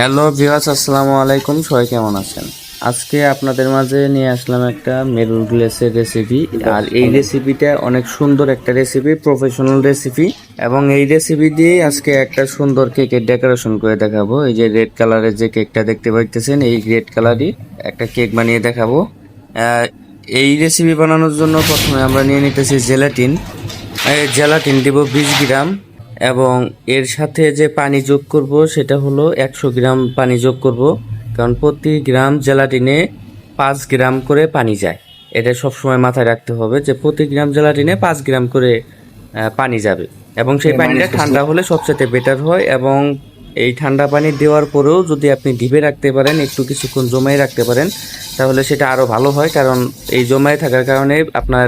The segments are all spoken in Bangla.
হ্যালো ভিউয়ার্স আসসালামু আলাইকুম। সবাই কেমন আছেন? আজকে আপনাদের মাঝে নিয়ে আসলাম একটা মেরুল গ্লেসের রেসিপি আর এই রেসিপিটা অনেক সুন্দর একটা রেসিপি প্রফেশনাল রেসিপি এবং এই রেসিপি দিয়ে আজকে একটা সুন্দর কেকের ডেকোরেশন করে দেখাবো। এই যে রেড কালারের যে কেকটা দেখতে পাইতেছেন, এই রেড কালারই একটা কেক বানিয়ে দেখাবো। এই রেসিপি বানানোর জন্য প্রথমে আমরা নিয়ে নিতেছি জেলাটিন জেলাটিন দিব বিশ গ্রাম। এবং এর সাথে যে পানি যোগ করব সেটা হলো একশো গ্রাম পানি যোগ করব কারণ প্রতি গ্রাম জেলাটিনে পাঁচ গ্রাম করে পানি যায়। এটা সবসময় মাথায় রাখতে হবে যে প্রতি গ্রাম জেলাটিনে পাঁচ গ্রাম করে পানি যাবে। এবং সেই পানিটা ঠান্ডা হলে সবচেয়ে বেটার হয় এবং এই ঠান্ডা পানি দেওয়ার পরেও যদি আপনি ডিবে রাখতে পারেন একটু কিছুক্ষণ জমায়ে রাখতে পারেন তাহলে সেটা আরও ভালো হয় কারণ এই জমায় থাকার কারণে আপনার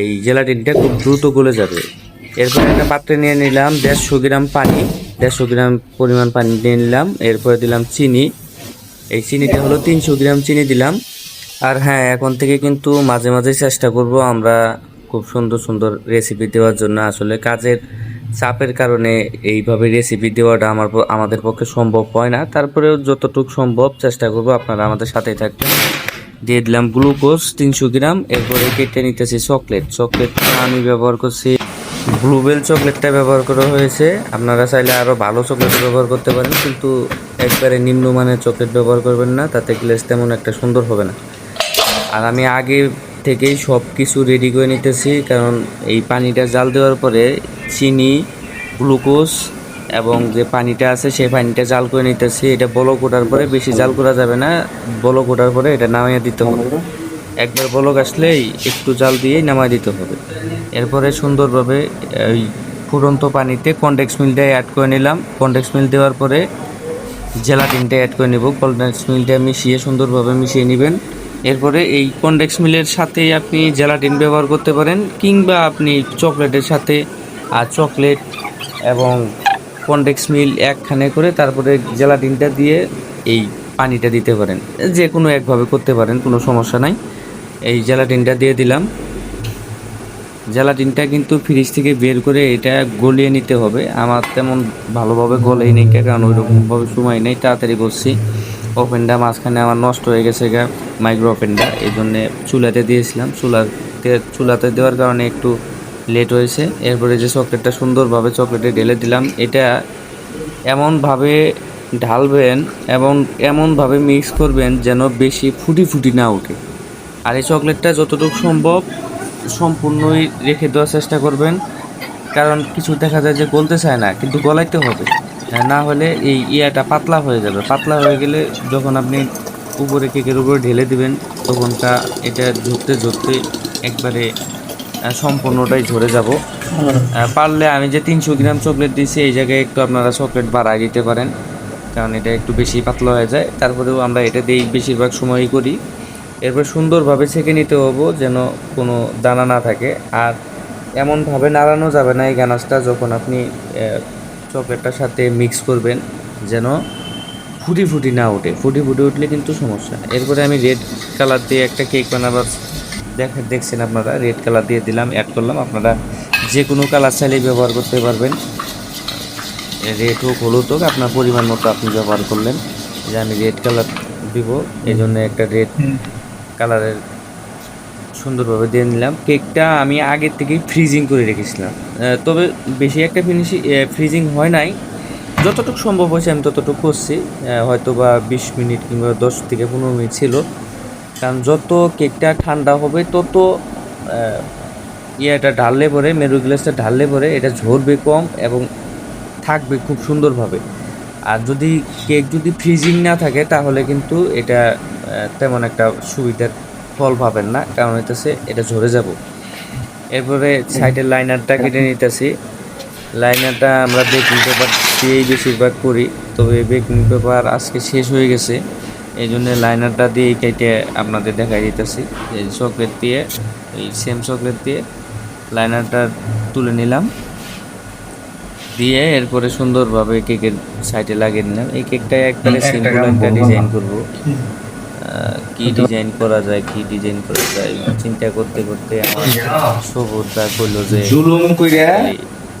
এই জেলাটিনটা খুব দ্রুত গলে যাবে। এরপর একটা পাত্রে নিয়ে নিলাম দেড়শো গ্রাম পানি, দেড়শো গ্রাম পরিমাণ পানি নিয়ে নিলাম, এরপরে দিলাম চিনি। এই চিনিটা হলো তিনশো গ্রাম চিনি দিলাম। আর হ্যাঁ এখন থেকে কিন্তু মাঝে মাঝে চেষ্টা করব আমরা খুব সুন্দর সুন্দর রেসিপি দেওয়ার জন্য। আসলে কাজের চাপের কারণে এইভাবে রেসিপি দেওয়াটা আমার আমাদের পক্ষে সম্ভব হয় না। তারপরেও যতটুকু সম্ভব চেষ্টা করব আপনারা আমাদের সাথেই থাকবেন। দিয়ে দিলাম গ্লুকোজ তিনশো গ্রাম, এরপরে কেটে নিতেছি চকলেট। চকলেটটা আমি ব্যবহার করছি ব্লুবেল চকলেটটা ব্যবহার করা হয়েছে। আপনারা চাইলে আরও ভালো চকলেট ব্যবহার করতে পারেন, কিন্তু একবারে নিম্নমানের চকলেট ব্যবহার করবেন না, তাতে গ্লেস তেমন একটা সুন্দর হবে না। আর আমি আগে থেকেই সব কিছু রেডি করে নিতেছি, কারণ এই পানিটা জাল দেওয়ার পরে চিনি, গ্লুকোজ এবং যে পানিটা আছে সেই পানিটা জাল করে নিতেছি। এটা বলক ওঠার পরে বেশি জাল করা যাবে না, বলক ওঠার পরে এটা নামিয়ে দিতে হবে। একবার বলক আসলেই একটু জাল দিয়েই নামায় দিতে হবে। এরপরে সুন্দরভাবে ওই ফুটন্ত পানিতে কন্ডেক্স মিলটা অ্যাড করে নিলাম। কন্ডেক্স মিল দেওয়ার পরে জেলাটিনটা অ্যাড করে নেব। কন্ডেক্স মিলটা মিশিয়ে সুন্দরভাবে মিশিয়ে নেবেন। এরপরে এই কন্ডেক্স মিলের সাথেই আপনি জেলাটিন ব্যবহার করতে পারেন, কিংবা আপনি চকলেটের সাথে আর চকলেট এবং কন্ডেক্স মিল একখানে করে তারপরে জেলাটিনটা দিয়ে এই পানিটা দিতে পারেন। যে কোনো একভাবে করতে পারেন, কোনো সমস্যা নাই। এই জেলাটিনটা দিয়ে দিলাম। জেলাটিনটা কিন্তু ফ্রিজ থেকে বের করে এটা গলিয়ে নিতে হবে। আমার তেমন ভালোভাবে গলেই নেই, কারণ ওইরকমভাবে সময় নেই, তাড়াতাড়ি বসছি ওভেনটা মাঝখানে আমার নষ্ট হয়ে গেছে গা, মাইক্রো ওভেনটা এই জন্যে চুলাতে দিয়েছিলাম। চুলাতে চুলাতে দেওয়ার কারণে একটু লেট হয়েছে। এরপরে যে চকলেটটা সুন্দরভাবে চকলেটে ঢেলে দিলাম, এটা এমনভাবে ঢালবেন এবং এমনভাবে মিক্স করবেন যেন বেশি ফুটি ফুটি না ওঠে। আর এই চকলেটটা যতটুকু সম্ভব সম্পূর্ণই রেখে দেওয়ার চেষ্টা করবেন। কারণ কিছু দেখা যায় যে গলতে চায় না, কিন্তু গলাইতে হবে। না হলে এই ইয়াটা পাতলা হয়ে যাবে। পাতলা হয়ে গেলে যখন আপনি উপরে কেকের উপরে ঢেলে দিবেন, তখনটা এটা ঝরতে ঝরতে একবারে সম্পূর্ণটাই ঝরে যাব। পারলে আমি যে তিনশো গ্রাম চকলেট দিয়েছি, এই জায়গায় একটু আপনারা চকলেট বাড়াই দিতে পারেন। কারণ এটা একটু বেশি পাতলা হয়ে যায়। তারপরেও আমরা এটা দিয়েই বেশিরভাগ সময়ই করি। এরপর সুন্দরভাবে ছেঁকে নিতে হব যেন কোনো দানা না থাকে। আর এমনভাবে নাড়ানো যাবে না এই গানাসটা যখন আপনি চকলেটটার সাথে মিক্স করবেন, যেন ফুটি ফুটি না ওঠে। ফুটি ফুটি উঠলে কিন্তু সমস্যা এরপরে আমি রেড কালার দিয়ে একটা কেক বানাবার দেখা দেখছেন আপনারা রেড কালার দিয়ে দিলাম অ্যাড করলাম। আপনারা যে কোনো কালার চাইলেই ব্যবহার করতে পারবেন। রেড হোক, হলুদ হোক, আপনার পরিমাণ মতো আপনি ব্যবহার করলেন। যে আমি রেড কালার দিব, এই জন্য একটা রেড কালারের সুন্দরভাবে দিয়ে নিলাম। কেকটা আমি আগের থেকেই ফ্রিজিং করে রেখেছিলাম। তবে বেশি একটা ফিনিশিং ফ্রিজিং হয় নাই। যতটুকু সম্ভব হয়েছে আমি ততটুকু করছি। হয়তো বা বিশ মিনিট কিংবা দশ থেকে পনেরো মিনিট ছিল। কারণ যত কেকটা ঠান্ডা হবে, তত ইয়েটা ঢাললে পরে, মেরু গ্লাসটা ঢাললে পরে এটা ঝরবে কম এবং থাকবে খুব সুন্দরভাবে। আর যদি কেক যদি ফ্রিজিং না থাকে, তাহলে কিন্তু এটা তেমন একটা সুবিধার ফল পাবেন না কারণ হইতেছে এটা ঝরে যাব। এরপরে সাইডের লাইনারটা কেটে নিতেছি। লাইনারটা আমরা বেকিং পেপার দিয়েই বেশিরভাগ করি তবে বেকিং পেপার আজকে শেষ হয়ে গেছে। এই জন্য লাইনারটা দিয়ে কেটে আপনাদের দেখাই দিতেছি। এই চকলেট দিয়ে এই সেম চকলেট দিয়ে লাইনারটা তুলে নিলাম। দিয়ে এরপরে সুন্দরভাবে কেকের সাইডে লাগিয়ে নিলাম। এই কেকটা একবারে সিম্পল একটা ডিজাইন করব। কি ডিজাইন করা যায় কি ডিজাইন করা যায় চিন্তা করতে করতে আমার সবুজটা করল যে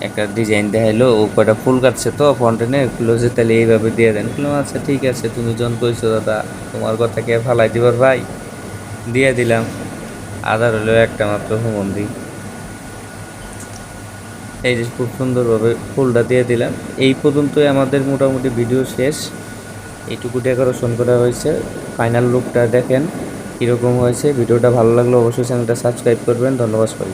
একটা ডিজাইন দেখাইলো ও কয়টা ফুল কাটছে তো ফন্টেনে ক্লোজে তাহলে এইভাবে দিয়ে দেন। বললাম আচ্ছা ঠিক আছে তুমি জন কইছো দাদা তোমার কথা কে ফালাই দিবার ভাই? দিয়ে দিলাম। আদার হলো একটা মাত্র হুমন্দি এই যে খুব সুন্দরভাবে ফুলটা দিয়ে দিলাম। এই পর্যন্তই আমাদের মোটামুটি ভিডিও শেষ। এইটুকু ডেকোরেশন করা হয়েছে। ফাইনাল লুকটা দেখেন কীরকম হয়েছে। ভিডিওটা ভালো লাগলে অবশ্যই চ্যানেলটা সাবস্ক্রাইব করবেন। ধন্যবাদ সবাই